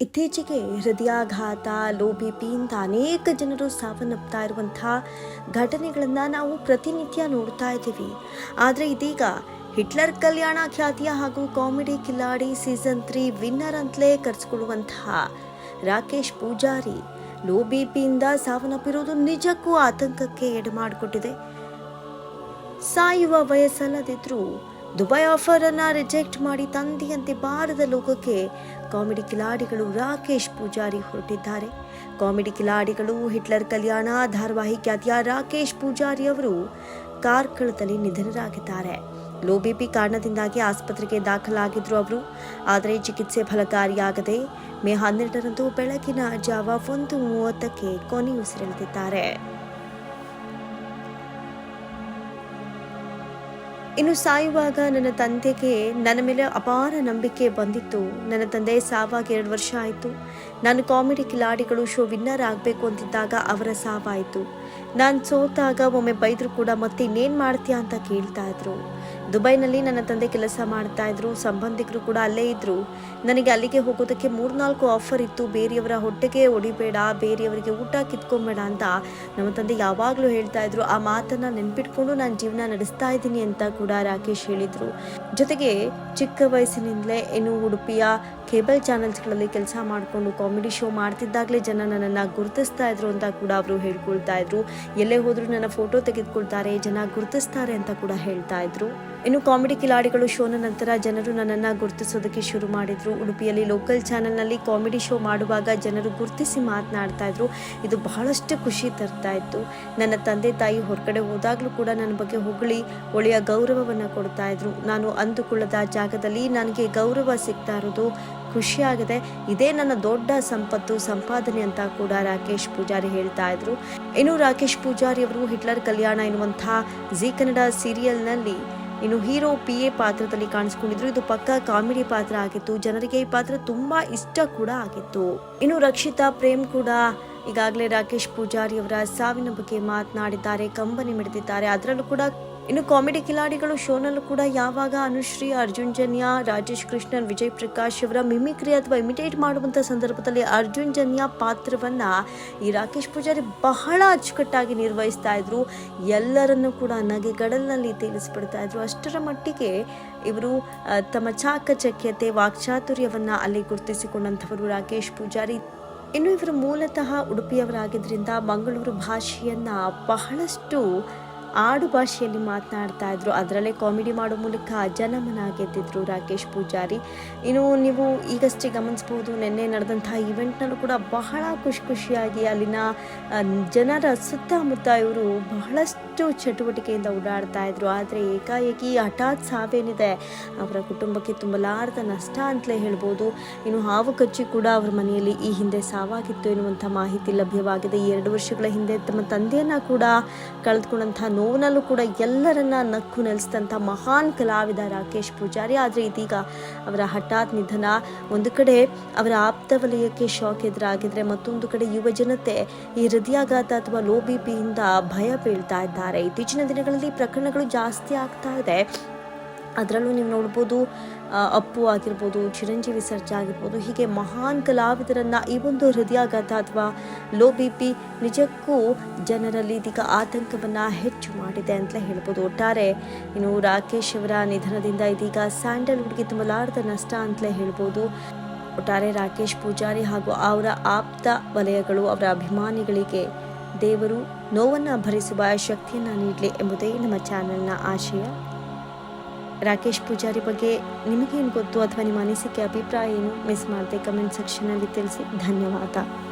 ಇತ್ತೀಚೆಗೆ ಹೃದಯಾಘಾತ low B ಪಿಯಿಂದ ಅನೇಕ ಜನರು ಸಾವನ್ನಪ್ತಾ ಇರುವಂತಹ ಘಟನೆಗಳನ್ನು ನಾವು ಪ್ರತಿನಿತ್ಯ ನೋಡ್ತಾ ಇದ್ದೀವಿ. ಆದರೆ ಇದೀಗ ಹಿಟ್ಲರ್ ಕಲ್ಯಾಣ ಖ್ಯಾತಿಯ ಹಾಗೂ comedy Kiladi season three winner ಅಂತಲೇ ಕರೆಸಿಕೊಳ್ಳುವಂತಹ ರಾಕೇಶ್ ಪೂಜಾರಿ ಲೋ ಬಿ ಪಿಯಿಂದ ಸಾವನ್ನಪ್ಪಿರುವುದು ನಿಜಕ್ಕೂ ಆತಂಕಕ್ಕೆ ಎಡೆ ಮಾಡಿಕೊಟ್ಟಿದೆ ಸಾಯುವ ವಯಸ್ಸಲ್ಲದಿದ್ರೂ ದುಬೈ ಆಫರ್ ಅನ್ನ ರಿಜೆಕ್ಟ್ ಮಾಡಿ ತಂದೆಯಂತೆ ಬಾರದ ಲೋಕಕ್ಕೆ ಕಾಮಿಡಿ ಕಿಲಾಡಿಗಳು ರಾಕೇಶ್ ಪೂಜಾರಿ ಹೊರಟಿದ್ದಾರೆ. ಕಾಮಿಡಿ ಕಿಲಾಡಿಗಳು ಹಿಟ್ಲರ್ ಕಲ್ಯಾಣ, ಧಾರಾವಾಹಿ ಖ್ಯಾತಿಯ ರಾಕೇಶ್ ಪೂಜಾರಿ ಅವರು ಕಾರ್ಕಳದಲ್ಲಿ ನಿಧನರಾಗಿದ್ದಾರೆ. ಲೋ ಬಿಪಿ ಕಾರಣದಿಂದಾಗಿ ಆಸ್ಪತ್ರೆಗೆ ದಾಖಲಾಗಿದ್ರು ಅವರು. ಆದರೆ ಚಿಕಿತ್ಸೆ ಫಲಕಾರಿಯಾಗದೆ ಮೇ ಹನ್ನೆರಡರಂದು ಬೆಳಗಿನ ಜಾವ ಒಂದು ಮೂವತ್ತಕ್ಕೆ ಕೊನೆಯುಸಿರೆಳೆದಿದ್ದಾರೆ. ಇನ್ನು ಸಾಯುವಾಗ ನನ್ನ ತಂದೆಗೆ ನನ್ನ ಮೇಲೆ ಅಪಾರ ನಂಬಿಕೆ ಬಂದಿತ್ತು. ನನ್ನ ತಂದೆ ಸಾವಾಗಿ ಎರಡು ವರ್ಷ ಆಯಿತು. ನಾನು ಕಾಮಿಡಿ ಕಿಲಾಡಿಗಳು ಶೋ ವಿನ್ನರ್ ಆಗಬೇಕು ಅಂತಿದ್ದಾಗ ಅವರ ಸಾವಾಯಿತು. ನಾನು ಸೋತಾಗ ಒಮ್ಮೆ ಬೈದರೂ ಕೂಡ ಮತ್ತೆ ಇನ್ನೇನು ಮಾಡ್ತೀಯಾ ಅಂತ ಕೇಳ್ತಾ ಇದ್ರು. ದುಬೈನಲ್ಲಿ ನನ್ನ ತಂದೆ ಕೆಲಸ ಮಾಡ್ತಾ ಇದ್ರು, ಸಂಬಂಧಿಕರು ಕೂಡ ಅಲ್ಲೇ ಇದ್ರು. ನನಗೆ ಅಲ್ಲಿಗೆ ಹೋಗೋದಕ್ಕೆ ಮೂರ್ನಾಲ್ಕು ಆಫರ್ ಇತ್ತು. ಬೇರೆಯವರ ಹೊಟ್ಟೆಗೆ ಹೊಡಿಬೇಡ, ಬೇರೆಯವರಿಗೆ ಊಟ ಕಿತ್ಕೊಂಬೇಡ ಅಂತ ನಮ್ಮ ತಂದೆ ಯಾವಾಗಲೂ ಹೇಳ್ತಾ ಇದ್ರು. ಆ ಮಾತನ್ನ ನೆನ್ಪಿಟ್ಕೊಂಡು ನಾನು ಜೀವನ ನಡೆಸ್ತಾ ಇದ್ದೀನಿ ಅಂತ ಕೂಡ ರಾಕೇಶ್ ಹೇಳಿದ್ರು. ಜೊತೆಗೆ ಚಿಕ್ಕ ವಯಸ್ಸಿನಿಂದಲೇ ಏನು ಉಡುಪಿಯ ಕೇಬಲ್ ಚಾನೆಲ್ಸ್ಗಳಲ್ಲಿ ಕೆಲಸ ಮಾಡಿಕೊಂಡು ಕಾಮಿಡಿ ಶೋ ಮಾಡ್ತಿದ್ದಾಗಲೇ ಜನ ನನ್ನನ್ನು ಗುರುತಿಸ್ತಾ ಇದ್ರು ಅಂತ ಕೂಡ ಅವರು ಹೇಳ್ಕೊಳ್ತಾ ಇದ್ರು. ಎಲ್ಲೇ ಹೋದರೂ ನನ್ನ ಫೋಟೋ ತೆಗೆದುಕೊಳ್ತಾರೆ, ಜನ ಗುರುತಿಸ್ತಾರೆ ಅಂತ ಕೂಡ ಹೇಳ್ತಾ ಇದ್ರು. ಇನ್ನು ಕಾಮಿಡಿ ಕಿಲಾಡಿಗಳು ಶೋನ ನಂತರ ಜನರು ನನ್ನನ್ನು ಗುರುತಿಸೋದಕ್ಕೆ ಶುರು ಮಾಡಿದರು. ಉಡುಪಿಯಲ್ಲಿ ಲೋಕಲ್ ಚಾನೆಲ್ನಲ್ಲಿ ಕಾಮಿಡಿ ಶೋ ಮಾಡುವಾಗ ಜನರು ಗುರುತಿಸಿ ಮಾತನಾಡ್ತಾ ಇದ್ರು. ಇದು ಬಹಳಷ್ಟು ಖುಷಿ ತರ್ತಾ ಇತ್ತು. ನನ್ನ ತಂದೆ ತಾಯಿ ಹೊರಗಡೆ ಹೋದಾಗಲೂ ಕೂಡ ನನ್ನ ಬಗ್ಗೆ ಹೊಗಳಿ, ಒಳ್ಳೆಯ ಗೌರವವನ್ನು ಕೊಡ್ತಾ ಇದ್ರು. ನಾನು ಅಂದುಕೊಳ್ಳದ ಜಾಗದಲ್ಲಿ ನನಗೆ ಗೌರವ ಸಿಗ್ತಾ ಇರೋದು ಖುಷಿಯಾಗಿದೆ ಇದೇ ನನ್ನ ದೊಡ್ಡ ಸಂಪತ್ತು, ಸಂಪಾದನೆ ಅಂತ ಕೂಡ ರಾಕೇಶ್ ಪೂಜಾರಿ ಹೇಳ್ತಾ ಇದ್ರು. ಇನ್ನು ರಾಕೇಶ್ ಪೂಜಾರಿ ಅವರು ಹಿಟ್ಲರ್ ಕಲ್ಯಾಣ ಎನ್ನುವಂತಹ ಜಿ ಕನ್ನಡ ಸೀರಿಯಲ್ನಲ್ಲಿ ಇನ್ನು ಹೀರೋ ಪಿ ಎ ಪಾತ್ರದಲ್ಲಿ ಕಾಣಿಸ್ಕೊಂಡಿದ್ರು. ಇದು ಪಕ್ಕ ಕಾಮಿಡಿ ಪಾತ್ರ ಆಗಿತ್ತು. ಜನರಿಗೆ ಈ ಪಾತ್ರ ತುಂಬಾ ಇಷ್ಟ ಕೂಡ ಆಗಿತ್ತು. ಇನ್ನು ರಕ್ಷಿತಾ, ಪ್ರೇಮ್ ಕೂಡ ಈಗಾಗಲೇ ರಾಕೇಶ್ ಪೂಜಾರಿ ಅವರ ಸಾವಿನ ಬಗ್ಗೆ ಮಾತನಾಡಿದ್ದಾರೆ, ಕಂಬನಿ ಮಿಡಿದಿದ್ದಾರೆ. ಅದರಲ್ಲೂ ಕೂಡ ಇನ್ನು ಕಾಮಿಡಿ ಕಿಲಾಡಿಗಳು ಶೋನಲ್ಲೂ ಕೂಡ ಯಾವಾಗ ಅನುಶ್ರೀ, ಅರ್ಜುನ್ ಜನ್ಯ, ರಾಜೇಶ್ ಕೃಷ್ಣನ್, ವಿಜಯ್ ಪ್ರಕಾಶ್ ಅವರ ಮಿಮಿಕ್ರಿ ಅಥವಾ ಇಮಿಟೇಟ್ ಮಾಡುವಂಥ ಸಂದರ್ಭದಲ್ಲಿ ಅರ್ಜುನ್ ಜನ್ಯ ಪಾತ್ರವನ್ನು ಈ ರಾಕೇಶ್ ಪೂಜಾರಿ ಬಹಳ ಅಚ್ಚುಕಟ್ಟಾಗಿ ನಿರ್ವಹಿಸ್ತಾ ಇದ್ರು. ಎಲ್ಲರನ್ನೂ ಕೂಡ ನಗೆಗಡಲಿನಲ್ಲಿ ತೇಲಿಸ್ಬಿಡ್ತಾ ಇದ್ರು. ಅಷ್ಟರ ಮಟ್ಟಿಗೆ ಇವರು ತಮ್ಮ ಚಾಕಚಕ್ಯತೆ, ವಾಕ್ಚಾತುರ್ಯವನ್ನು ಅಲ್ಲಿ ಗುರುತಿಸಿಕೊಂಡಂಥವರು ರಾಕೇಶ್ ಪೂಜಾರಿ. ಇನ್ನು ಇವರು ಮೂಲತಃ ಉಡುಪಿಯವರಾಗಿದ್ದರಿಂದ ಮಂಗಳೂರು ಭಾಷೆಯನ್ನು ಬಹಳಷ್ಟು ಆಡು ಭಾಷೆಯಲ್ಲಿ ಮಾತನಾಡ್ತಾ ಇದ್ರು. ಅದರಲ್ಲೇ ಕಾಮಿಡಿ ಮಾಡೋ ಮೂಲಕ ಜನಮನ ಗೆದ್ದಿದ್ರು ರಾಕೇಶ್ ಪೂಜಾರಿ. ಇನ್ನು ನೀವು ಈಗಷ್ಟೇ ಗಮನಿಸ್ಬೋದು, ನಿನ್ನೆ ನಡೆದಂತಹ ಇವೆಂಟ್ನಲ್ಲೂ ಕೂಡ ಬಹಳ ಖುಷಿ ಖುಷಿಯಾಗಿ ಅಲ್ಲಿನ ಜನರ ಸುತ್ತಮುತ್ತ ಇವರು ಬಹಳಷ್ಟು ಚಟುವಟಿಕೆಯಿಂದ ಓಡಾಡ್ತಾ ಇದ್ರು. ಆದರೆ ಏಕಾಏಕಿ ಹಠಾತ್ ಸಾವೇನಿದೆ. ಅವರ ಕುಟುಂಬಕ್ಕೆ ತುಂಬಲಾರದ ನಷ್ಟ ಅಂತಲೇ ಹೇಳ್ಬೋದು. ಇನ್ನು ಹಾವು ಕಚ್ಚಿ ಕೂಡ ಅವರ ಮನೆಯಲ್ಲಿ ಈ ಹಿಂದೆ ಸಾವಾಗಿತ್ತು ಎನ್ನುವಂಥ ಮಾಹಿತಿ ಲಭ್ಯವಾಗಿದೆ. ಎರಡು ವರ್ಷಗಳ ಹಿಂದೆ ತಮ್ಮ ತಂದೆಯನ್ನ ಕೂಡ ಕಳೆದುಕೊಂಡಂತಹ ನೋವಿನಲ್ಲೂ ಕೂಡ ಎಲ್ಲರನ್ನ ನಕ್ಕು ನೆಲೆಸಿದಂಥ ಮಹಾನ್ ಕಲಾವಿದ ರಾಕೇಶ್ ಪೂಜಾರಿ. ಆದರೆ ಇದೀಗ ಅವರ ಹಠಾತ್ ನಿಧನ, ಒಂದು ಕಡೆ ಅವರ ಆಪ್ತ ವಲಯಕ್ಕೆ ಶಾಕ್ ಎದುರಾಗಿದ್ರೆ ಮತ್ತೊಂದು ಕಡೆ ಯುವ ಜನತೆ ಈ ಹೃದಯಾಘಾತ ಅಥವಾ ಲೋ ಬಿ ಪಿಯಿಂದ ಭಯ ಬೀಳ್ತಾ ಇದ್ದಾರೆ. ಇತ್ತೀಚಿನ ದಿನಗಳಲ್ಲಿ ಪ್ರಕರಣಗಳು ಜಾಸ್ತಿ ಆಗ್ತಾ ಇದೆ. ಅದರಲ್ಲೂ ನೀವು ನೋಡ್ಬೋದು ಅಪ್ಪು ಆಗಿರ್ಬೋದು, ಚಿರಂಜೀವಿ ಸರ್ಜಾ ಆಗಿರ್ಬೋದು, ಹೀಗೆ ಮಹಾನ್ ಕಲಾವಿದರನ್ನ ಈ ಒಂದು ಹೃದಯಾಘಾತ ಅಥವಾ ಲೋ ಬಿ ಪಿ ನಿಜಕ್ಕೂ ಜನರಲ್ಲಿ ಇದೀಗ ಆತಂಕವನ್ನ ಹೆಚ್ಚು ಮಾಡಿದೆ ಅಂತಲೇ ಹೇಳ್ಬೋದು. ಒಟ್ಟಾರೆ ಇನ್ನು ರಾಕೇಶ್ ಅವರ ನಿಧನದಿಂದ ಇದೀಗ ಸ್ಯಾಂಡಲ್ವುಡ್ಗೆ ತುಂಬಲಾರದ ನಷ್ಟ ಅಂತಲೇ ಹೇಳ್ಬೋದು. ಒಟ್ಟಾರೆ ರಾಕೇಶ್ ಪೂಜಾರಿ ಹಾಗೂ ಅವರ ಆಪ್ತ ವಲಯಗಳು, ಅವರ ಅಭಿಮಾನಿಗಳಿಗೆ ದೇವರು ನೋವನ್ನು ಭರಿಸುವ ಶಕ್ತಿಯನ್ನು ನೀಡಲಿ ಎಂಬುದೇ ನಮ್ಮ ಚಾನೆಲ್ನ ಆಶಯ. ರಾಕೇಶ್ ಪೂಜಾರಿ ಬಗ್ಗೆ ನಿಮಗೇನು ಗೊತ್ತು ಅಥವಾ ನಿಮ್ಮ ಅನಿಸಿಕೆ, ಅಭಿಪ್ರಾಯ ಏನು? ಮಿಸ್ ಮಾಡದೆ ಕಮೆಂಟ್ ಸೆಕ್ಷನಲ್ಲಿ ತಿಳಿಸಿ. ಧನ್ಯವಾದ.